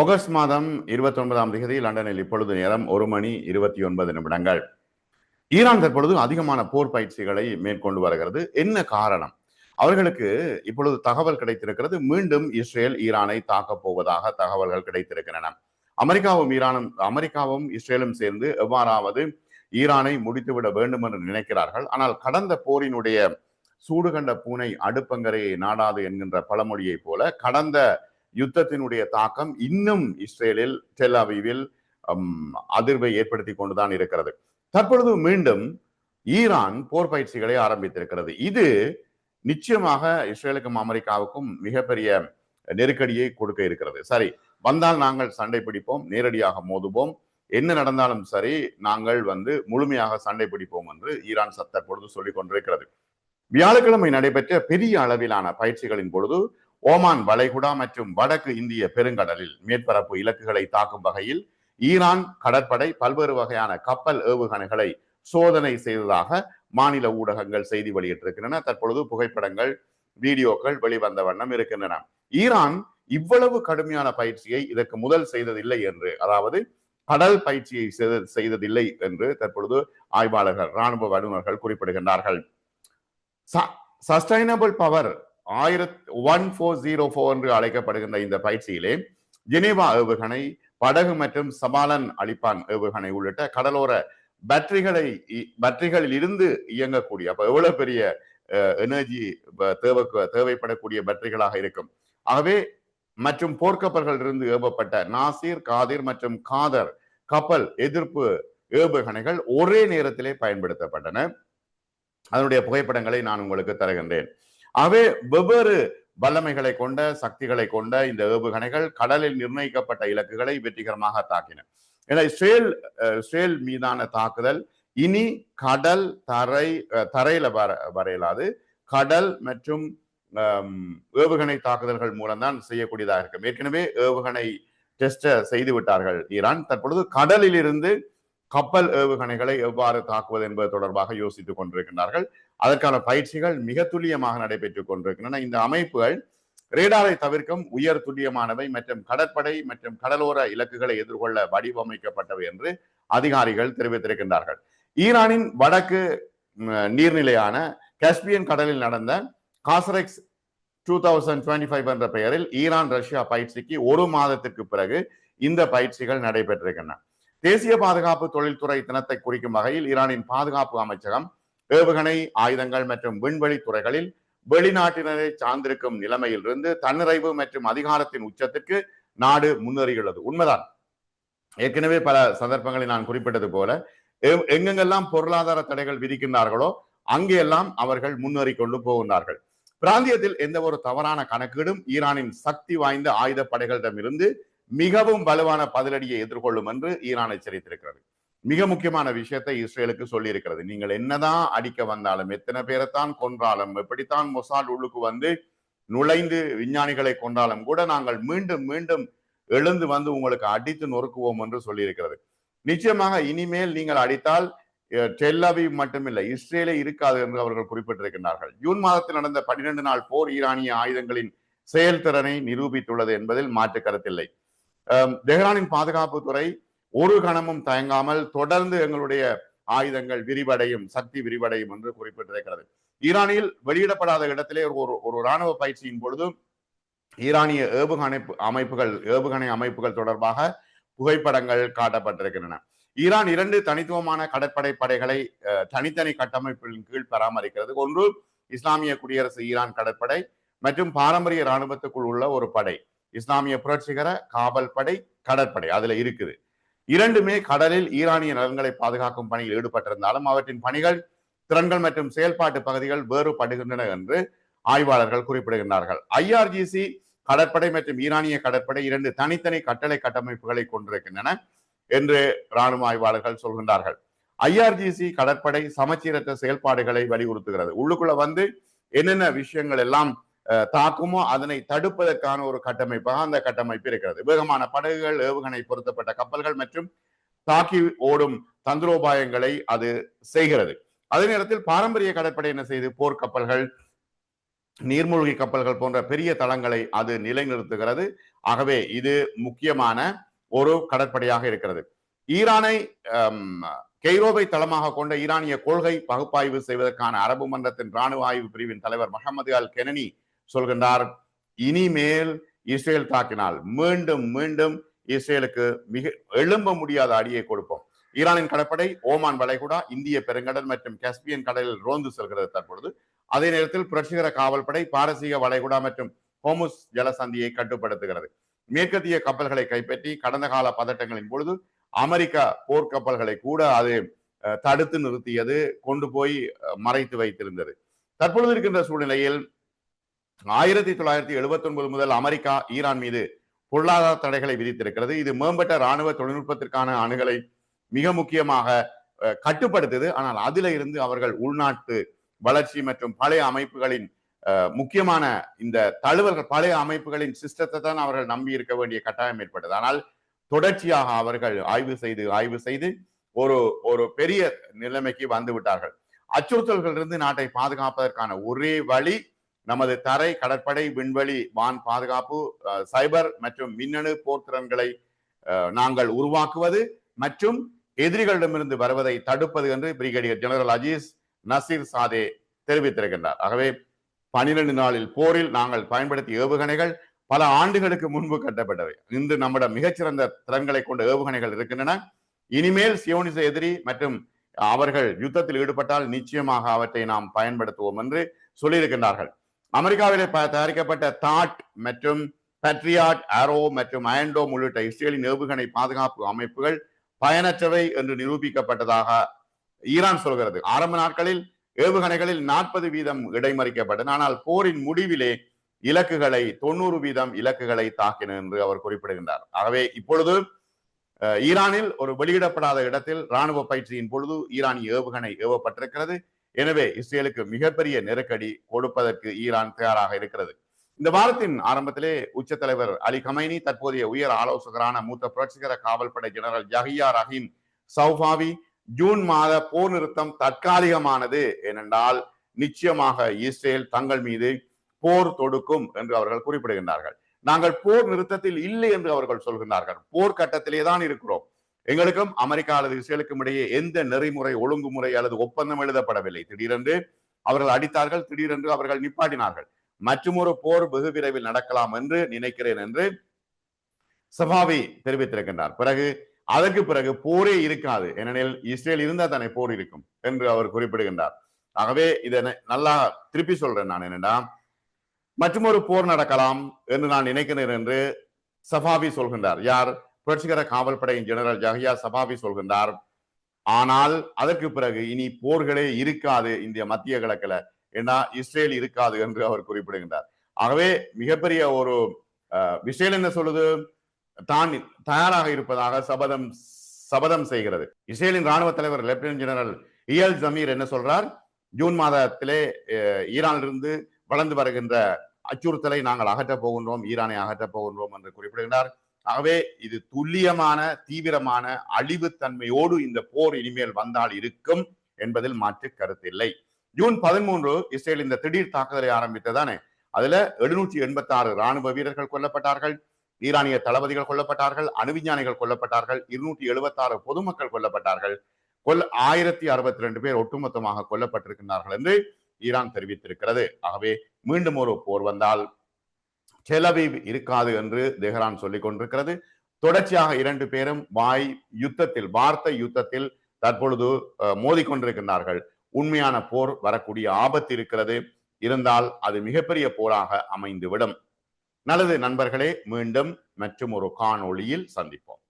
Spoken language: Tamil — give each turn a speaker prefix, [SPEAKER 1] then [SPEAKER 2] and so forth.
[SPEAKER 1] ஆகஸ்ட் மாதம் இருபத்தி ஒன்பதாம் தேதி லண்டனில் இப்பொழுது நேரம் ஒரு மணி இருபத்தி ஒன்பது நிமிடங்கள். ஈரான் தற்பொழுது அதிகமான போர் பயிற்சிகளை மேற்கொண்டு வருகிறது. என்ன காரணம்? அவர்களுக்கு இப்பொழுது தகவல் கிடைத்திருக்கிறது. மீண்டும் இஸ்ரேல் ஈரானை தாக்கப் போவதாக தகவல்கள் கிடைத்திருக்கின்றன. அமெரிக்காவும் ஈரானும் அமெரிக்காவும் இஸ்ரேலும் சேர்ந்து எவ்வாறாவது ஈரானை முடித்துவிட வேண்டும் என்று நினைக்கிறார்கள். ஆனால் கடந்த போரினுடைய சூடுகண்ட பூனை அடுப்பங்கரையை நாடாது என்கின்ற பழமொழியைப் போல கடந்த யுத்தத்தினுடைய தாக்கம் இன்னும் இஸ்ரேலில் டெல்லாவிவில் அதிர்வை ஏற்படுத்தி கொண்டுதான் இருக்கிறது. தற்பொழுது மீண்டும் ஈரான் போர் பயிற்சிகளை ஆரம்பித்திருக்கிறது. இது நிச்சயமாக இஸ்ரேலுக்கும் அமெரிக்காவுக்கும் மிகப்பெரிய நெருக்கடியை கொடுக்க இருக்கிறது. சரி வந்தால் நாங்கள் சண்டை பிடிப்போம் நேரடியாக மோதுவோம். என்ன நடந்தாலும் சரி நாங்கள் வந்து முழுமையாக சண்டை பிடிப்போம் என்று ஈரான் தற்பொழுது சொல்லிக் கொண்டிருக்கிறது. வியாழக்கிழமை நடைபெற்ற பெரிய அளவிலான பயிற்சிகளின் பொழுது ஓமான் வளைகுடா மற்றும் வடக்கு இந்திய பெருங்கடலில் மேற்பரப்பு இலக்குகளை தாக்கும் வகையில் ஈரான் கடற்படை பல்வேறு வகையான கப்பல் ஏவுகணைகளை சோதனை செய்ததாக மாநில ஊடகங்கள் செய்தி வெளியிட்டிருக்கின்றன. தற்பொழுது புகைப்படங்கள் வீடியோக்கள் வெளிவந்த வண்ணம் இருக்கின்றன. ஈரான் இவ்வளவு கடுமையான பயிற்சியை இதற்கு முதல் செய்ததில்லை என்று அதாவது கடல் பயிற்சியை செய்ததில்லை என்று தற்பொழுது ஆய்வாளர்கள் ராணுவ வல்லுநர்கள் குறிப்பிடுகின்றார்கள். சஸ்டைனபிள் பவர் ஆயிரத் ஒன் ஃபோர் ஜீரோ ஃபோர் என்று அழைக்கப்படுகின்ற இந்த பயிற்சியிலே ஜெனீவா ஏவுகணை படகு மற்றும் சமாலன் அளிப்பான் ஏவுகணை உள்ளிட்ட கடலோர பேட்டரிகளை பேட்டரிகளில் இருந்து இயங்கக்கூடிய அப்ப எவ்வளவு பெரிய எனர்ஜி தேவை தேவைப்படக்கூடிய பேட்டரிகளாக இருக்கும். ஆகவே மற்றும் போர்க்கப்பல்கள் இருந்து ஏவப்பட்ட நாசிர் காதிர் மற்றும் காதர் கப்பல் எதிர்ப்பு ஏவுகணைகள் ஒரே நேரத்திலே பயன்படுத்தப்பட்டன. அதனுடைய புகைப்படங்களை நான் உங்களுக்கு தருகின்றேன். அவை வெவ்வேறு வல்லமைகளை கொண்ட சக்திகளை கொண்ட இந்த ஏவுகணைகள் கடலில் நிர்ணயிக்கப்பட்ட இலக்குகளை வெற்றிகரமாக தாக்கின. ஏன்னா இஸ்ரேல் இஸ்ரேல் மீதான தாக்குதல் இனி கடல் தரை தரையில வர வரையலாது. கடல் மற்றும் ஏவுகணை தாக்குதல்கள் மூலம்தான் செய்யக்கூடியதாக இருக்கும் ஏற்கனவே ஏவுகணை டெஸ்ட செய்து விட்டார்கள் ஈரான். தற்பொழுது கடலில் இருந்து கப்பல் ஏவுகணைகளை எவ்வாறு தாக்குவது என்பது தொடர்பாக யோசித்துக் கொண்டிருக்கின்றார்கள். அதற்கான பயிற்சிகள் மிக துல்லியமாக நடைபெற்றுக் கொண்டிருக்கின்றன. இந்த அமைப்புகள் ரேடாரை தவிர்க்கும் உயர் துல்லியமானவை மற்றும் கடற்படை மற்றும் கடலோர இலக்குகளை எதிர்கொள்ள வடிவமைக்கப்பட்டவை என்று அதிகாரிகள் தெரிவித்திருக்கின்றார்கள். ஈரானின் வடக்கு நீர்நிலையான காஸ்பியன் கடலில் நடந்த Casarex two thousand twenty five என்ற பெயரில் ஈரான் ரஷ்யா பயிற்சிக்கு ஒரு மாதத்திற்கு பிறகு இந்த பயிற்சிகள் நடைபெற்றிருக்கின்றன. தேசிய பாதுகாப்பு தொழில்துறை தினத்தை குறிக்கும் வகையில் ஈரானின் பாதுகாப்பு அமைச்சகம் ஏவுகணை ஆயுதங்கள் மற்றும் விண்வெளி துறைகளில் வெளிநாட்டினரை சார்ந்திருக்கும் நிலைமையிலிருந்து தன்னிறைவு மற்றும் அதிகாரத்தின் உச்சத்திற்கு நாடு முன்னேறியுள்ளது. உண்மைதான். ஏற்கனவே பல சந்தர்ப்பங்களில் நான் குறிப்பிட்டது போல எங்கெங்கெல்லாம் பொருளாதார தடைகள் விதிக்கின்றார்களோ அங்கெல்லாம் அவர்கள் முன்னேறி கொண்டு போகின்றார்கள். பிராந்தியத்தில் எந்த ஒரு தவறான கணக்கீடும் ஈரானின் சக்தி வாய்ந்த ஆயுத படைகளிடமிருந்து மிகவும் வலுவான பதிலடியை எதிர்கொள்ளும் என்று ஈரான் எச்சரித்திருக்கிறது. மிக முக்கியமான விஷயத்தை இஸ்ரேலுக்கு சொல்லி இருக்கிறது நீங்கள் என்னதான் அடிக்க வந்தாலும் எத்தனை பேரைத்தான் கொன்றாலும் எப்படித்தான் மொசாட் உள்ளுக்கு வந்து நுழைந்து விஞ்ஞானிகளை கொண்டாலும் கூட நாங்கள் மீண்டும் மீண்டும் எழுந்து வந்து உங்களுக்கு அடித்து நொறுக்குவோம் என்று சொல்லியிருக்கிறது. நிச்சயமாக இனிமேல் நீங்கள் அடித்தால் டெல்லவி மட்டுமில்லை இஸ்ரேலே இருக்காது என்று அவர்கள் குறிப்பிட்டிருக்கிறார்கள் ஜூன் மாதத்தில் நடந்த பன்னிரண்டு நாள் போர் ஈரானிய ஆயுதங்களின் செயல்திறனை நிரூபித்துள்ளது என்பதில் மாற்று கருத்தில்லை. தெஹ்ரானின் பாதுகாப்பு துறை ஒரு கணமும் தயங்காமல் தொடர்ந்து எங்களுடைய ஆயுதங்கள் விரிவடையும் சக்தி விரிவடையும் என்று குறிப்பிட்டிருக்கிறது. ஈரானில் வெளியிடப்படாத இடத்திலே ஒரு ஒரு இராணுவ பயிற்சியின் பொழுது ஈரானிய ஏவுகணை அமைப்புகள் ஏவுகணை அமைப்புகள் தொடர்பாக புகைப்படங்கள் காட்டப்பட்டிருக்கின்றன. ஈரான் இரண்டு தனித்துவமான கடற்படை படைகளை தனித்தனி கட்டமைப்பின் கீழ் பராமரிக்கிறது. ஒன்று இஸ்லாமிய குடியரசு ஈரான் கடற்படை மற்றும் பாரம்பரிய இராணுவத்துக்குள் உள்ள ஒரு படை. இஸ்லாமிய புரட்சிகர காவல் படை கடற்படை அதுல இருக்குது. இரண்டுமே கடலில் ஈரானிய நலன்களை பாதுகாக்கும் பணியில் ஈடுபட்டிருந்தாலும் அவற்றின் பணிகள் திறன்கள் மற்றும் செயல்பாட்டு பகுதிகள் வேறுபடுகின்றன என்று ஆய்வாளர்கள் குறிப்பிடுகின்றார்கள். ஐஆர்ஜிசி கடற்படை மற்றும் ஈரானிய கடற்படை இரண்டு தனித்தனி கட்டளை கட்டமைப்புகளை கொண்டிருக்கின்றன என்று ராணுவ ஆய்வாளர்கள் சொல்கின்றார்கள். ஐஆர்ஜிசி கடற்படை சமச்சீரற்ற செயல்பாடுகளை வலியுறுத்துகிறது. உள்ளுக்குள்ள வந்து என்னென்ன விஷயங்கள் எல்லாம் தாக்குமோ அதனை தடுப்பதற்கான ஒரு கட்டமைப்பாக அந்த கட்டமைப்பு இருக்கிறது. வேகமான படகுகள் ஏவுகணை பொருத்தப்பட்ட கப்பல்கள் மற்றும் தாக்கி ஓடும் தந்திரோபாயங்களை அது செய்கிறது. அதே நேரத்தில் பாரம்பரிய கடற்படை என்ன செய்து? போர்க்கப்பல்கள் நீர்மூழ்கி கப்பல்கள் போன்ற பெரிய தளங்களை அது நிலைநிறுத்துகிறது. ஆகவே இது முக்கியமான ஒரு கடற்படையாக இருக்கிறது. ஈரானை கெய்ரோவை தளமாக கொண்ட ஈரானிய கொள்கை பகுப்பாய்வு செய்வதற்கான அரபு மன்றத்தின் ராணுவ ஆய்வு பிரிவின் தலைவர் மஹமது அல் கெனனி சொல்கின்றார். இனிமேல் இஸ்ரேல் தாக்கினால் மீண்டும் மீண்டும் இஸ்ரேலுக்கு மிக எழும்ப முடியாத அடியை கொடுப்போம். ஈரானின் கடற்படை ஓமான் வளைகுடா இந்திய பெருங்கடல் மற்றும் கஸ்பியன் கடலில் ரோந்து செல்கிறது தற்பொழுது. அதே நேரத்தில் புரட்சிகர காவல்படை பாரசீக வளைகுடா மற்றும் ஹோமுஸ் ஜலசந்தியை கட்டுப்படுத்துகிறது. மேற்கத்திய கப்பல்களை கைப்பற்றி கடந்த கால பதட்டங்களின் பொழுது அமெரிக்க போர்க்கப்பல்களை கூட அது அஹ், தடுத்து நிறுத்தியது கொண்டு போய் மறைத்து வைத்திருந்தது. தற்பொழுது இருக்கின்ற சூழ்நிலையில் ஆயிரத்தி தொள்ளாயிரத்தி எழுபத்தி ஒன்பது முதல் அமெரிக்கா ஈரான் மீது பொருளாதார தடைகளை விதித்திருக்கிறது. இது மேம்பட்ட ராணுவ தொழில்நுட்பத்திற்கான அணுகலை மிக முக்கியமாக கட்டுப்படுத்தது. ஆனால் அதில இருந்து அவர்கள் உள்நாட்டு வளர்ச்சி மற்றும் பழைய அமைப்புகளின் முக்கியமான இந்த தழுவல்கள் பழைய அமைப்புகளின் சிஸ்டத்தை தான் அவர்கள் நம்பி இருக்க வேண்டிய கட்டாயம் ஏற்பட்டது. ஆனால் தொடர்ச்சியாக அவர்கள் ஆய்வு செய்து ஆய்வு செய்து ஒரு ஒரு பெரிய நிலைமைக்கு வந்து விட்டார்கள். அச்சுறுத்தல்களிலிருந்து நாட்டை பாதுகாப்பதற்கான ஒரே வழி நமது தரை கடற்படை விண்வெளி வான் பாதுகாப்பு சைபர் மற்றும் மின்னணு போர்த்திறன்களை நாங்கள் உருவாக்குவது மற்றும் எதிரிகளிடமிருந்து வருவதை தடுப்பது என்று பிரிகேடியர் ஜெனரல் அஜீஸ் நசீர் சாதே தெரிவித்திருக்கின்றார். ஆகவே பனிரெண்டு நாளில் போரில் நாங்கள் பயன்படுத்திய ஏவுகணைகள் பல ஆண்டுகளுக்கு முன்பு கட்டப்பட்டவை. இன்று நம்மிடம் மிகச்சிறந்த திறன்களை கொண்ட ஏவுகணைகள் இருக்கின்றன. இனிமேல் சியோனிச எதிரி மற்றும் அவர்கள் யுத்தத்தில் ஈடுபட்டால் நிச்சயமாக அவற்றை நாம் பயன்படுத்துவோம் என்று சொல்லியிருக்கின்றார்கள். அமெரிக்காவிலே தயாரிக்கப்பட்ட தாட் மற்றும் பட்ரியாட் ஆரோ மற்றும் அயன்டோம் உள்ளிட்ட இஸ்ரேலின் ஏவுகணை பாதுகாப்பு அமைப்புகள் பயனற்றவை என்று நிரூபிக்கப்பட்டதாக ஈரான் சொல்கிறது. ஆரம்ப நாட்களில் ஏவுகணைகளில் நாற்பது வீதம் இடைமறிக்கப்பட்டது. ஆனால் போரின் முடிவிலே இலக்குகளை தொண்ணூறு வீதம் இலக்குகளை தாக்கின என்று அவர் குறிப்பிடுகின்றார். ஆகவே இப்பொழுது ஈரானில் ஒரு வெளியிடப்படாத இடத்தில் ராணுவ பயிற்சியின் பொழுது ஈரானிய ஏவுகணை ஏவப்பட்டிருக்கிறது. எனவே இஸ்ரேலுக்கு மிகப்பெரிய நெருக்கடி கொடுப்பதற்கு ஈரான் தயாராக இருக்கிறது. இந்த வாரத்தின் ஆரம்பத்திலே உச்ச தலைவர் அலி கமைனி தற்போதைய உயர் ஆலோசகரான மூத்த புரட்சிகர காவல்படை general Yahya Rahim Safavi June மாத போர் நிறுத்தம் தற்காலிகமானது ஏனென்றால் நிச்சயமாக இஸ்ரேல் தங்கள் மீது போர் தொடுக்கும் என்று அவர்கள் குறிப்பிடுகின்றார்கள். நாங்கள் போர் நிறுத்தத்தில் இல்லை என்று அவர்கள் சொல்கின்றார்கள். போர் கட்டத்திலே தான் இருக்கிறோம். எங்களுக்கும் அமெரிக்கா அல்லது இஸ்ரேலுக்கும் இடையே எந்த நெறிமுறை ஒழுங்குமுறை அல்லது ஒப்பந்தம் எழுதப்படவில்லை. திடீரென்று அவர்கள் அடித்தார்கள் திடீரென்று அவர்கள் நிப்பாட்டினார்கள். மற்றுமொரு போர் வெகு விரைவில் நடக்கலாம் என்று நினைக்கிறேன் என்று சபாவி தெரிவித்திருக்கின்றார். பிறகு அதற்கு பிறகு போரே இருக்காது. ஏனெனில் இஸ்ரேல் இருந்தால் தானே போர் இருக்கும் என்று அவர் குறிப்பிடுகின்றார். ஆகவே இதை நல்லா திருப்பி சொல்றேன் நான் என்னென்னா மற்றுமொரு போர் நடக்கலாம் என்று நான் நினைக்கிறேன் என்று சபாவி சொல்கின்றார். யார்? புரட்சிகர காவல்படையின் ஜெனரல் ஜஹியா சபாபி சொல்கின்றார் ஆனால் அதற்கு பிறகு இனி போர்களே இருக்காது இந்திய மத்திய கிழக்குல. ஏன்னா இஸ்ரேல் இருக்காது என்று அவர் குறிப்பிடுகின்றார். ஆகவே மிகப்பெரிய ஒரு அஹ், விஷயம் என்ன சொல்லுது? தான் தயாராக இருப்பதாக சபதம் சபதம் செய்கிறது. இஸ்ரேலின் ராணுவ தலைவர் லெப்டினன்ட் ஜெனரல் இயல் ஜமீர் என்ன சொல்றார்? ஜூன் மாதத்திலே அஹ், ஈரானிலிருந்து வளர்ந்து வருகின்ற அச்சுறுத்தலை நாங்கள் அகற்றப் போகின்றோம் ஈரானை அகற்றப் போகின்றோம் என்று குறிப்பிடுகின்றார். ஆகவே இது துல்லியமான தீவிரமான அழிவுத்தன்மையோடு இந்த போர் இனிமேல் வந்தால் இருக்கும் என்பதில் மாற்று கருத்தில்லை. ஜூன் பதிமூன்று இஸ்ரேல் இந்த திடீர் தாக்குதலை ஆரம்பித்ததானே? அதுல எழுநூற்றி எண்பத்தி ஆறு ராணுவ வீரர்கள் கொல்லப்பட்டார்கள் ஈரானிய தளபதிகள் கொல்லப்பட்டார்கள் அணுவிஞ்ஞானிகள் கொல்லப்பட்டார்கள் இருநூற்றி எழுபத்தி ஆறு பொதுமக்கள் கொல்லப்பட்டார்கள் கொல்ல ஆயிரத்தி அறுபத்தி ரெண்டு பேர் ஒட்டுமொத்தமாக கொல்லப்பட்டிருக்கிறார்கள் என்று ஈரான் தெரிவித்திருக்கிறது. ஆகவே மீண்டும் ஒரு போர் வந்தால் டெலவீவ் இருக்காது என்று தெஹ்ரான் சொல்லிக் கொண்டிருக்கிறது. தொடர்ச்சியாக இரண்டு பேரும் வாய் யுத்தத்தில் வார்த்தை யுத்தத்தில் தற்பொழுது அஹ், மோதிக்கொண்டிருக்கின்றார்கள் உண்மையான போர் வரக்கூடிய ஆபத்து இருக்கிறது. இருந்தால் அது மிகப்பெரிய போராக அமைந்துவிடும். நல்லது நண்பர்களே மீண்டும் மற்றும் ஒரு காணொளியில் சந்திப்போம்.